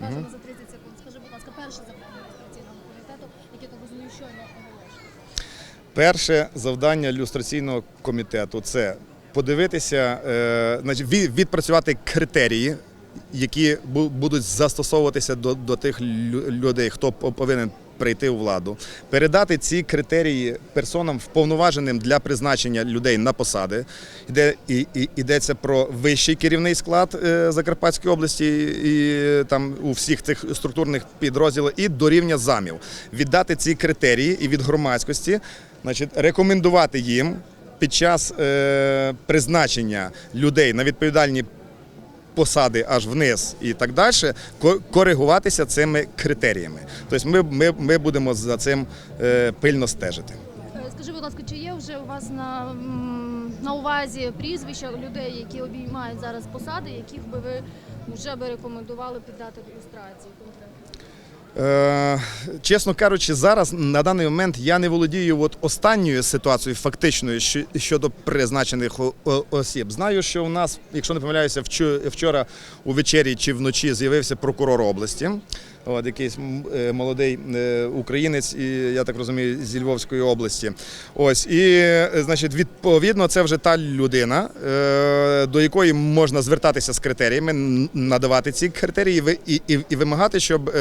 Бажано за 30 секунд. Скажи, будь ласка, перше завдання люстраційного комітету, яке так розумію, щойно оголошено. Перше завдання люстраційного комітету це подивитися, е, відпрацювати критерії, які бу- будуть застосовуватися до, до тих лю- людей, хто по- повинен прийти у владу, передати ці критерії персонам вповноваженим для призначення людей на посади. Йде, і, і, йдеться про вищий керівний склад е, Закарпатської області і там у всіх цих структурних підрозділах, і до рівня замів. Віддати ці критерії і від громадськості, значить, рекомендувати їм під час е, призначення людей на відповідальні посади аж вниз і так далі, коригуватися цими критеріями. Тобто ми, ми, ми будемо за цим е, пильно стежити. Е, Скажи, будь ласка, чи є вже у вас на, на увазі прізвища людей, які обіймають зараз посади, яких би ви вже би рекомендували піддати до люстрації конкретно? Е, чесно кажучи, зараз на даний момент я не володію от останньою ситуацією фактичною щодо призначених осіб. Знаю, що у нас, якщо не помиляюся, вчора у вечері чи вночі з'явився прокурор області. От якийсь е, молодий е, українець, і я так розумію, зі Львовської області. Ось і е, значить, відповідно, це вже та людина, до якої можна звертатися з критеріями, надавати ці критерії і, і, вимагати, щоб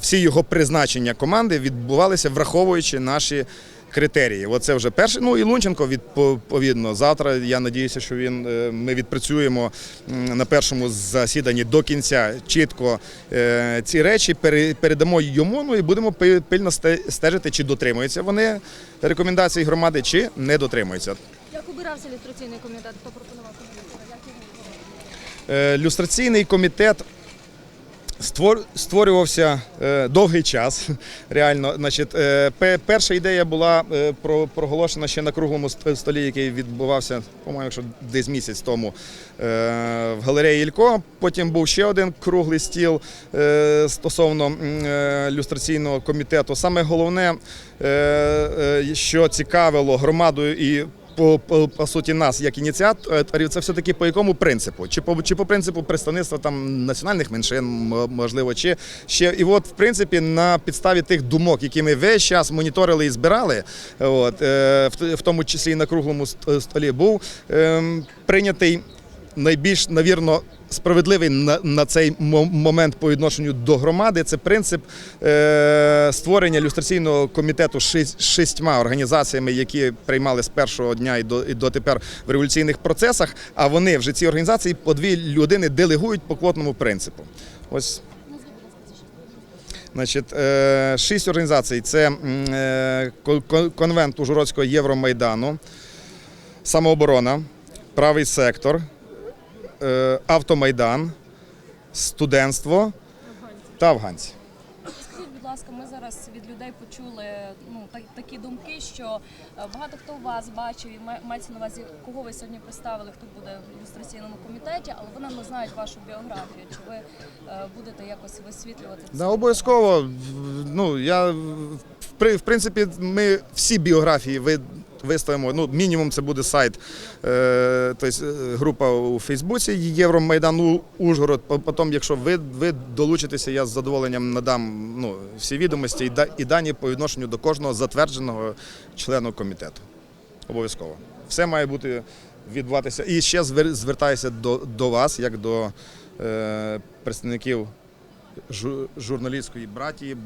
всі його призначення команди відбувалися, враховуючи наші. Критерії, оце вже перше. Ну і Лунченко відповідно. Завтра я надіюся, що він е, ми відпрацюємо на першому засіданні до кінця чітко е, ці речі, пере- передамо йому. Ну і будемо пи- пильно сте- стежити, чи дотримуються вони рекомендацій громади, чи не дотримуються. Як обирався ілюстраційний комітет? Хто пропонував обирали? Е, Люстраційний комітет створювався е, довгий час. Реально, значить, е, перша ідея була е, про- проголошена ще на круглому столі, який відбувався, по-моєму, якщо десь місяць тому в галереї Ілько. Потім був ще один круглий стіл стосовно люстраційного комітету. Саме головне, що цікавило громаду і по, по, по суті нас як ініціаторів, це все-таки по якому принципу? Чи по, чи по принципу представництва там національних меншин, можливо, чи ще і от в принципі на підставі тих думок, які ми весь час моніторили і збирали, от е, в, в тому числі і на круглому ст- столі, був е, прийнятий найбільш, навірно, справедливий на, на цей момент по відношенню до громади. Це принцип е, створення люстраційного комітету шість- шістьма організаціями, які приймали з першого дня і до, і дотепер в революційних процесах. А вони вже ці організації по дві людини делегують по квотному принципу. Ось Значить, е, шість організацій: це е, ко- ко- конвент Ужгородського Євромайдану, самооборона, правий сектор, автомайдан, студентство та афганці. Скажіть, будь ласка, ми зараз від людей почули ну так, такі думки, що е, багато хто вас бачив і ма- мається на увазі, кого ви сьогодні представили, хто буде в ілюстраційному комітеті, але вони не знають вашу біографію. Чи ви е, будете якось висвітлювати це? Да, обов'язково. Ну, я, в, при- в принципі, ми всі біографії ви, виставимо. Ну, мінімум це буде сайт, е, тобто е, група у Фейсбуці Євромайдан Ужгород. Потім, якщо ви, ви долучитеся, я з задоволенням надам ну, всі відомості і, да- і дані по відношенню до кожного затвердженого члена комітету. Обов'язково. Все має бути відбуватися. І ще звертаюся до, до вас, як до е, представників жу- журналістської братії.